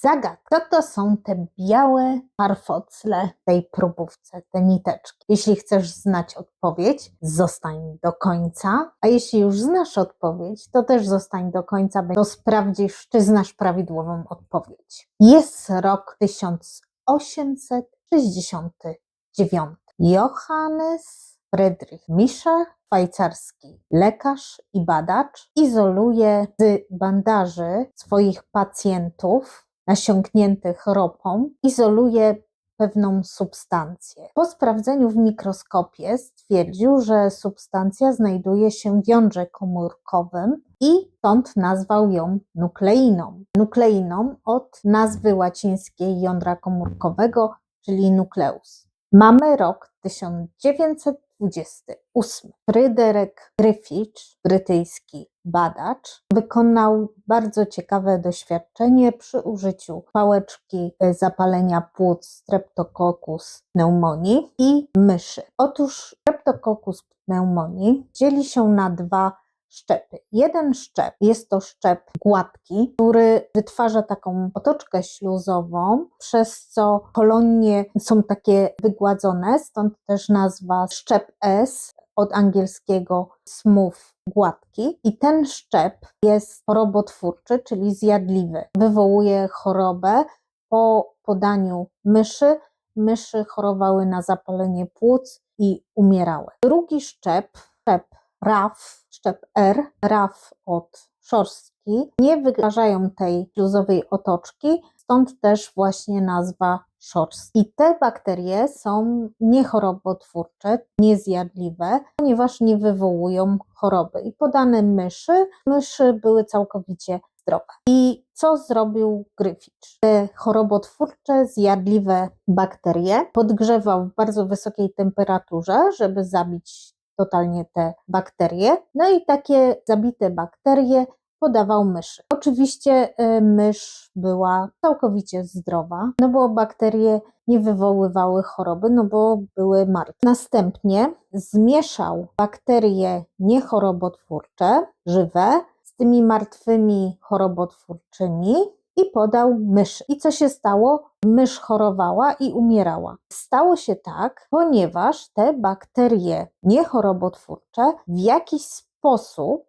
zagadka. Co to są te białe parfocle w tej próbówce, te niteczki? Jeśli chcesz znać odpowiedź, zostań do końca, a jeśli już znasz odpowiedź, to też zostań do końca, bo sprawdzisz, czy znasz prawidłową odpowiedź. Jest rok 1869. Johannes Friedrich Mischer, szwajcarski lekarz i badacz, izoluje z bandaży swoich pacjentów nasiąkniętych ropą, izoluje pewną substancję. Po sprawdzeniu w mikroskopie stwierdził, że substancja znajduje się w jądrze komórkowym i stąd nazwał ją nukleiną. Nukleiną od nazwy łacińskiej jądra komórkowego, czyli nukleus. Mamy rok 1928. Fryderyk Griffith, brytyjski badacz, wykonał bardzo ciekawe doświadczenie przy użyciu pałeczki zapalenia płuc Streptococcus pneumoniae i myszy. Otóż Streptococcus pneumoniae dzieli się na dwa szczepy. Jeden szczep jest to szczep gładki, który wytwarza taką otoczkę śluzową, przez co kolonie są takie wygładzone, stąd też nazwa szczep S od angielskiego smooth gładki i ten szczep jest chorobotwórczy, czyli zjadliwy. Wywołuje chorobę po podaniu myszy. Myszy chorowały na zapalenie płuc i umierały. Drugi szczep, szczep RAF, szczep R, RAF od szorstki, nie wygrażają tej śluzowej otoczki, stąd też właśnie nazwa szorstki. I te bakterie są niechorobotwórcze, niezjadliwe, ponieważ nie wywołują choroby. I podane myszy, myszy były całkowicie zdrowe. I co zrobił Griffith? Te chorobotwórcze, zjadliwe bakterie podgrzewał w bardzo wysokiej temperaturze, żeby zabić totalnie te bakterie. No i takie zabite bakterie podawał myszy. Oczywiście y, mysz była całkowicie zdrowa, no bo bakterie nie wywoływały choroby, no bo były martwe. Następnie zmieszał bakterie niechorobotwórcze, żywe, z tymi martwymi chorobotwórczymi i podał myszy. I co się stało? Mysz chorowała i umierała. Stało się tak, ponieważ te bakterie niechorobotwórcze w jakiś sposób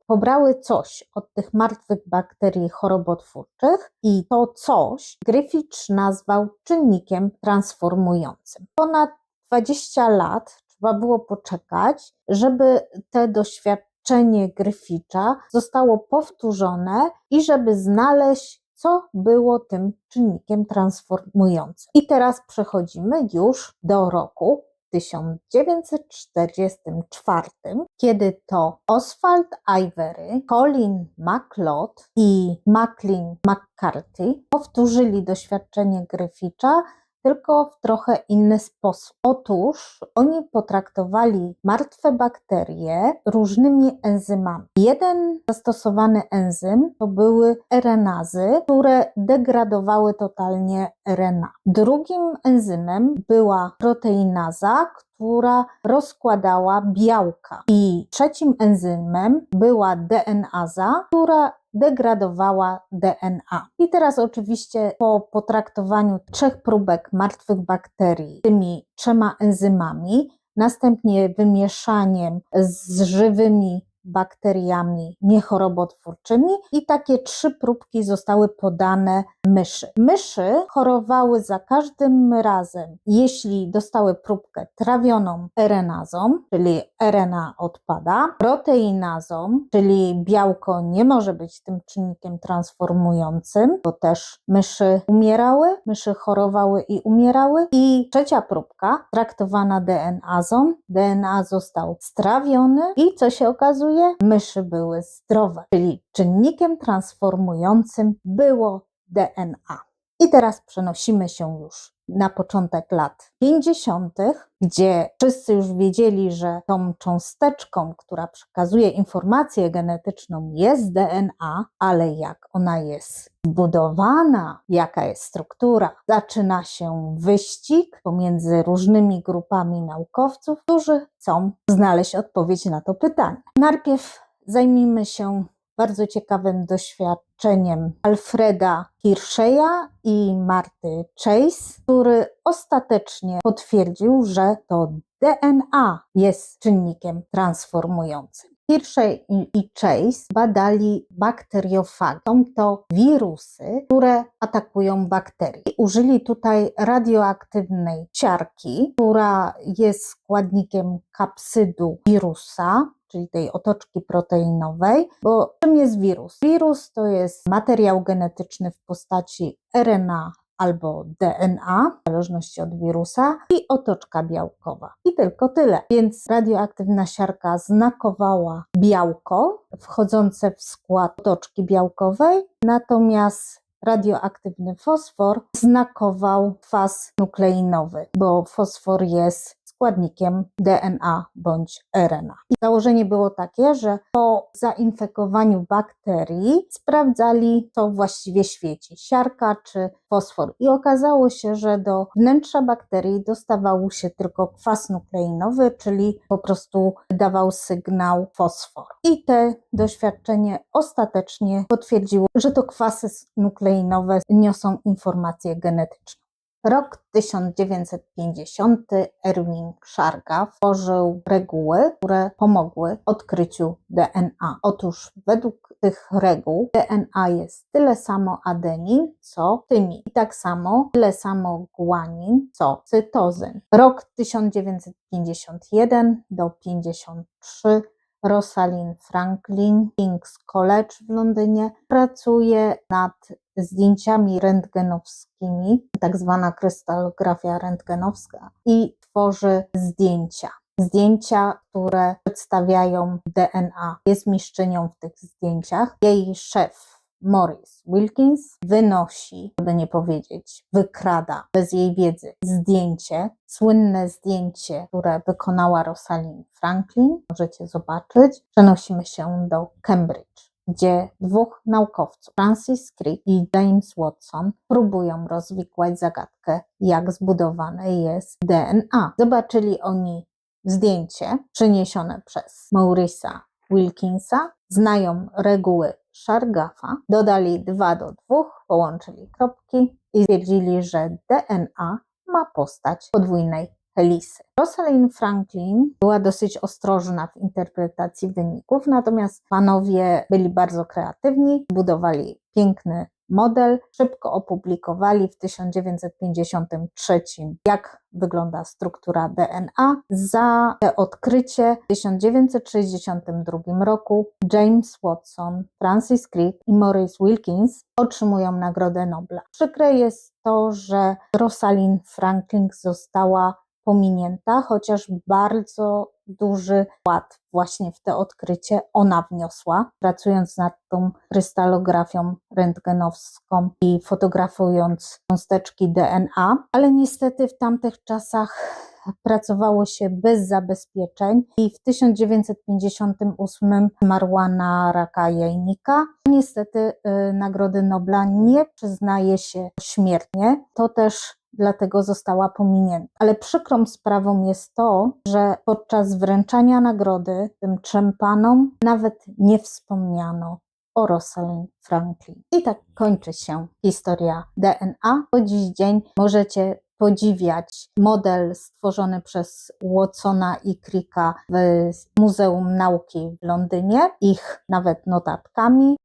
pobrały coś od tych martwych bakterii chorobotwórczych i to coś Griffith nazwał czynnikiem transformującym. Ponad 20 lat trzeba było poczekać, żeby te doświadczenie Griffitha zostało powtórzone i żeby znaleźć co było tym czynnikiem transformującym. I teraz przechodzimy już do roku 1944, kiedy to Oswald Ivery, Colin MacLeod i Maclean McCarthy powtórzyli doświadczenie Griffitha tylko w trochę inny sposób. Otóż oni potraktowali martwe bakterie różnymi enzymami. Jeden zastosowany enzym to były RNazy, które degradowały totalnie RNA. Drugim enzymem była proteinaza, która rozkładała białka. I trzecim enzymem była DNaza, która degradowała DNA. I teraz oczywiście po potraktowaniu trzech próbek martwych bakterii tymi trzema enzymami, następnie wymieszaniem z żywymi bakteriami niechorobotwórczymi i takie trzy próbki zostały podane myszy. Myszy chorowały za każdym razem, jeśli dostały próbkę trawioną RNazą, czyli RNA odpada, proteinazą, czyli białko nie może być tym czynnikiem transformującym, bo też myszy umierały, myszy chorowały i umierały i trzecia próbka traktowana DNazą, DNA został strawiony i co się okazuje? Okazuje, myszy były zdrowe, czyli czynnikiem transformującym było DNA. I teraz przenosimy się już na początek lat 50., gdzie wszyscy już wiedzieli, że tą cząsteczką, która przekazuje informację genetyczną, jest DNA, ale jak ona jest zbudowana, jaka jest struktura, zaczyna się wyścig pomiędzy różnymi grupami naukowców, którzy chcą znaleźć odpowiedź na to pytanie. Najpierw zajmijmy się bardzo ciekawym doświadczeniem doświadczeniem Alfreda Hirscheya i Marty Chase, który ostatecznie potwierdził, że to DNA jest czynnikiem transformującym. Hirschey i Chase badali bakteriofagi. Są to wirusy, które atakują bakterie. Użyli tutaj radioaktywnej siarki, która jest składnikiem kapsydu wirusa, czyli tej otoczki proteinowej, bo czym jest wirus? Wirus to jest materiał genetyczny w postaci RNA albo DNA, w zależności od wirusa, i otoczka białkowa. I tylko tyle. Więc radioaktywna siarka znakowała białko wchodzące w skład otoczki białkowej, natomiast radioaktywny fosfor znakował kwas nukleinowy, bo fosfor jest składnikiem DNA bądź RNA. I założenie było takie, że po zainfekowaniu bakterii sprawdzali, co właściwie świeci, siarka czy fosfor. I okazało się, że do wnętrza bakterii dostawał się tylko kwas nukleinowy, czyli po prostu dawał sygnał fosfor. I te doświadczenie ostatecznie potwierdziło, że to kwasy nukleinowe niosą informacje genetyczne. Rok 1950 Erwin Szarga tworzył reguły, które pomogły odkryciu DNA. Otóż według tych reguł DNA jest tyle samo adenin, co tymin. I tak samo tyle samo guanin, co cytozyn. Rok 1951 do 53 Rosalind Franklin, King's College w Londynie, pracuje nad zdjęciami rentgenowskimi, tak zwana krystalografia rentgenowska, i tworzy zdjęcia. Zdjęcia, które przedstawiają DNA. Jest mistrzynią w tych zdjęciach. Jej szef, Morris Wilkins, wynosi, żeby nie powiedzieć, wykrada bez jej wiedzy zdjęcie, słynne zdjęcie, które wykonała Rosalind Franklin. Możecie zobaczyć. Przenosimy się do Cambridge gdzie dwóch naukowców, Francis Crick i James Watson, próbują rozwikłać zagadkę, jak zbudowane jest DNA. Zobaczyli oni zdjęcie przyniesione przez Maurisa Wilkinsa, znają reguły Shargaffa, dodali 2 do 2, połączyli kropki i stwierdzili, że DNA ma postać podwójnej helisy. Rosalind Franklin była dosyć ostrożna w interpretacji wyników, natomiast panowie byli bardzo kreatywni, budowali piękny model, szybko opublikowali w 1953, jak wygląda struktura DNA. Za te odkrycie w 1962 roku James Watson, Francis Crick i Maurice Wilkins otrzymują Nagrodę Nobla. Przykre jest to, że Rosalind Franklin została pominięta, chociaż bardzo duży wkład właśnie w to odkrycie ona wniosła, pracując nad tą krystalografią rentgenowską i fotografując cząsteczki DNA, ale niestety w tamtych czasach pracowało się bez zabezpieczeń i w 1958 zmarła na raka jajnika. Niestety y, Nagrody Nobla nie przyznaje się śmiertnie. To też dlatego została pominięta. Ale przykrą sprawą jest to, że podczas wręczania nagrody tym trzem panom nawet nie wspomniano o Rosalind Franklin. I tak kończy się historia DNA. Po dziś dzień możecie podziwiać model stworzony przez Watsona i Cricka w Muzeum Nauki w Londynie, ich nawet notatkami.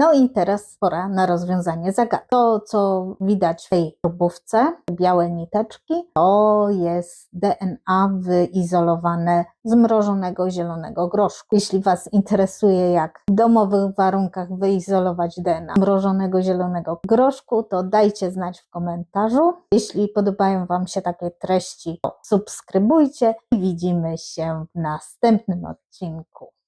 No i teraz pora na rozwiązanie zagadki. To, co widać w tej próbówce, białe niteczki, to jest DNA wyizolowane z mrożonego zielonego groszku. Jeśli Was interesuje, jak w domowych warunkach wyizolować DNA mrożonego zielonego groszku, to dajcie znać w komentarzu. Jeśli podobają Wam się takie treści, to subskrybujcie i widzimy się w następnym odcinku.